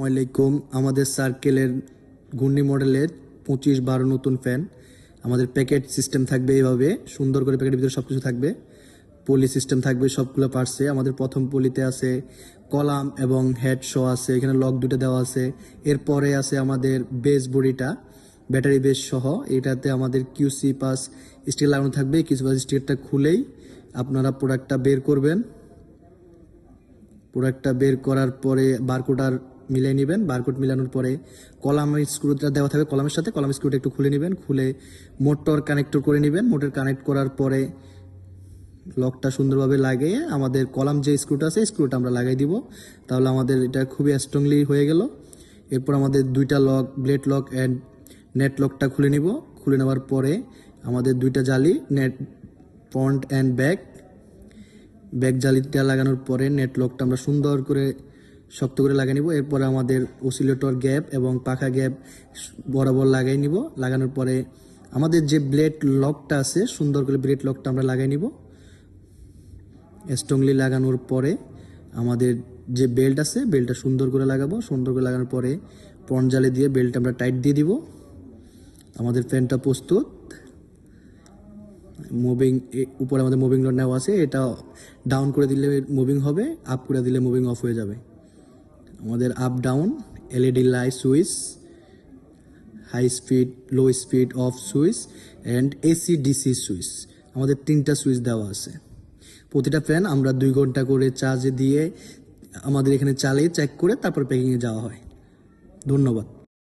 আসসালামাইকুম আমাদের সার্কেলের ঘূর্ণি মডেলের পঁচিশ বারো নতুন ফ্যান। আমাদের প্যাকেট সিস্টেম থাকবে এইভাবে। সুন্দর করে প্যাকেটের ভিতরে সব কিছু থাকবে। পলি সিস্টেম থাকবে সবগুলো পার্টসে আমাদের প্রথম পলিতে আছে কলাম এবং হেড শো আছে। এখানে লক দুটো দেওয়া আছে। এরপরে আছে আমাদের বেস বডিটা ব্যাটারি বেস সহ। এটাতে আমাদের কিউসি পাস স্টিল লাগানো থাকবে। কিউসি পাস স্টিকটা খুলেই আপনারা প্রোডাক্টটা বের করবেন। প্রোডাক্টটা বের করার পরে বারকোড আর মিলিয়ে নেবেন বারকোড মিলানোর পরে কলামের স্ক্রুটা দেওয়া থাকবে কলামের সাথে, কলাম স্ক্রুটা একটু খুলে নেবেন, খুলে মোটর কানেক্টর করে নেবেন মোটর কানেক্ট করার পরে লকটা সুন্দরভাবে লাগিয়ে আমাদের কলাম যে স্ক্রুটা আছে স্ক্রুটা আমরা লাগাই দিব। তাহলে আমাদের এটা খুবই স্ট্রংলি হয়ে গেল। এরপর আমাদের দুইটা lock blade lock and net লকটা খুলে নিব। খুলে নেওয়ার পরে আমাদের দুইটা জালি net front and back back জালিটা লাগানোর পরে নেট লকটা আমরা সুন্দর করে শক্ত করে লাগিয়ে নিব। এরপরে আমাদের ওসিলেটর গ্যাপ এবং পাখা গ্যাপ বরাবর লাগাই নিব। লাগানোর পরে আমাদের যে ব্লেড লকটা আছে, সুন্দর করে ব্লেড লকটা আমরা লাগাই নিব। স্ট্রংলি লাগানোর পরে আমাদের যে বেল্ট আছে বেল্টটা সুন্দর করে লাগাবো। সুন্দর করে লাগানোর পরে পন দিয়ে বেল্ট আমরা টাইট দিয়ে দিব। আমাদের ফ্যানটা প্রস্তুত। মুভিং উপরে আমাদের মুভিং রড নেওয়া আছে। এটা ডাউন করে দিলে মুভিং হবে আপ করে দিলে মুভিং অফ হয়ে যাবে। আমাদের up down LED light switch high speed low speed off switch and AC DC switch আমাদের তিনটা সুইচ দেওয়া আছে। প্রতিটা ফ্যান আমরা দুই ঘণ্টা করে চার্জে দিয়ে আমাদের এখানে চালিয়ে চেক করে তারপর প্যাকিংয়ে যাওয়া হয়। ধন্যবাদ।